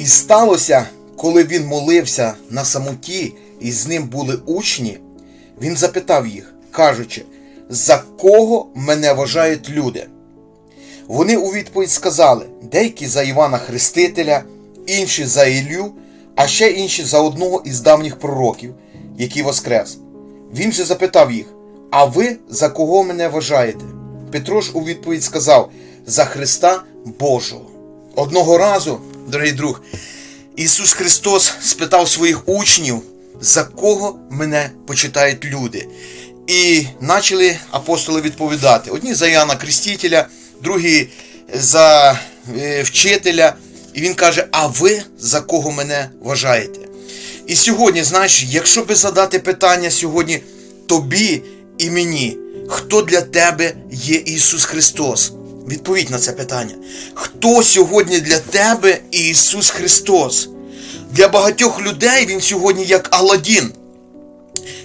І сталося, коли він молився на самоті, і з ним були учні, він запитав їх, кажучи, за кого мене вважають люди? Вони у відповідь сказали: деякі за Івана Хрестителя, інші за Іллю, а ще інші за одного із давніх пророків, який воскрес. Він же запитав їх: А ви за кого мене вважаєте? Петро ж у відповідь сказав: За Христа Божого. Одного разу, дорогий друг, Ісус Христос спитав своїх учнів, за кого мене почитають люди. І почали апостоли відповідати: одні за Іоанна Крестителя, другі за е, вчителя. І він каже: А ви за кого мене вважаєте? І сьогодні, знаєш, якщо би задати питання сьогодні тобі і мені, хто для тебе є Ісус Христос? Відповідь на це питання. Хто сьогодні для тебе Ісус Христос? Для багатьох людей Він сьогодні як Аладдін,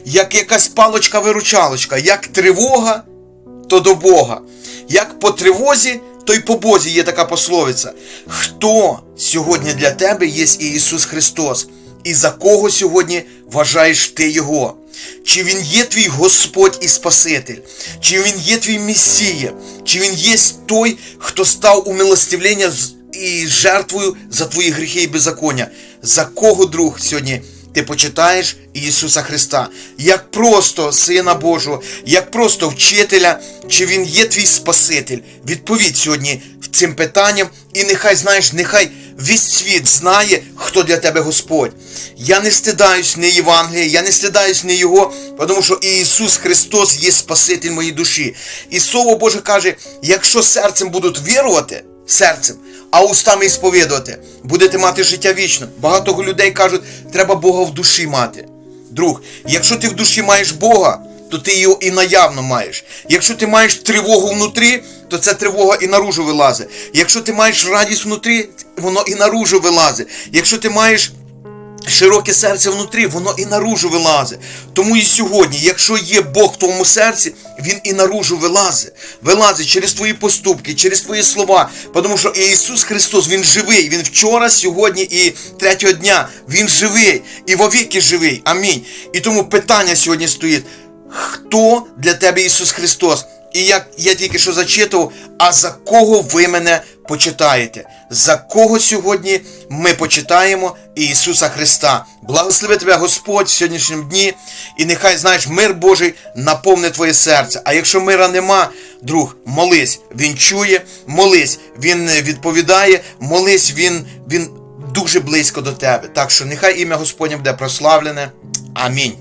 як якась палочка-виручалочка, як тривога, то до Бога. Як по тривозі, то й по Бозі є така пословиця. Хто сьогодні для тебе є Ісус Христос? І за кого сьогодні вважаєш ти Його? Чи Він є твій Господь і Спаситель? Чи Він є твій Месія? Чи Він є той, хто став у милостивлення і жертвою за твої гріхи і беззаконня? За кого, друг, сьогодні ти почитаєш Ісуса Христа, як просто Сина Божого, як просто вчителя, чи Він є твій Спаситель? Відповідь сьогодні цим питанням, і нехай знаєш, нехай весь світ знає, хто для тебе Господь. Я не стидаюсь не Євангелія, я не стидаюсь не Його, тому що Ісус Христос є Спаситель моєї душі. І Слово Боже каже: якщо серцем будуть вірувати, серцем, а устами сповідувати, будете мати життя вічне. Багато людей кажуть, треба Бога в душі мати. Друг, якщо ти в душі маєш Бога, то ти його і наявно маєш. Якщо ти маєш тривогу внутрі, то ця тривога і наружу вилазить. Якщо ти маєш радість внутрі, воно і наружу вилазить. Якщо ти маєш широке серце внутрі, воно і наружу вилазить. Тому і сьогодні, якщо є Бог в твоєму серці, Він і наружу вилазить. Вилазить через твої поступки, через твої слова. Тому що Ісус Христос, Він живий. Він вчора, сьогодні і третього дня. Він живий і вовіки живий. Амінь. І тому питання сьогодні стоїть: хто для тебе Ісус Христос? І як я тільки що зачитував, а за кого ви мене почитаєте? За кого сьогодні ми почитаємо Ісуса Христа? Благослови тебе Господь в сьогоднішньому дні, і нехай знаєш, мир Божий наповне твоє серце. А якщо мира нема, друг, молись, Він чує, молись, Він відповідає, молись, Він, Він дуже близько до тебе. Так що нехай ім'я Господнє буде прославлене. Амінь.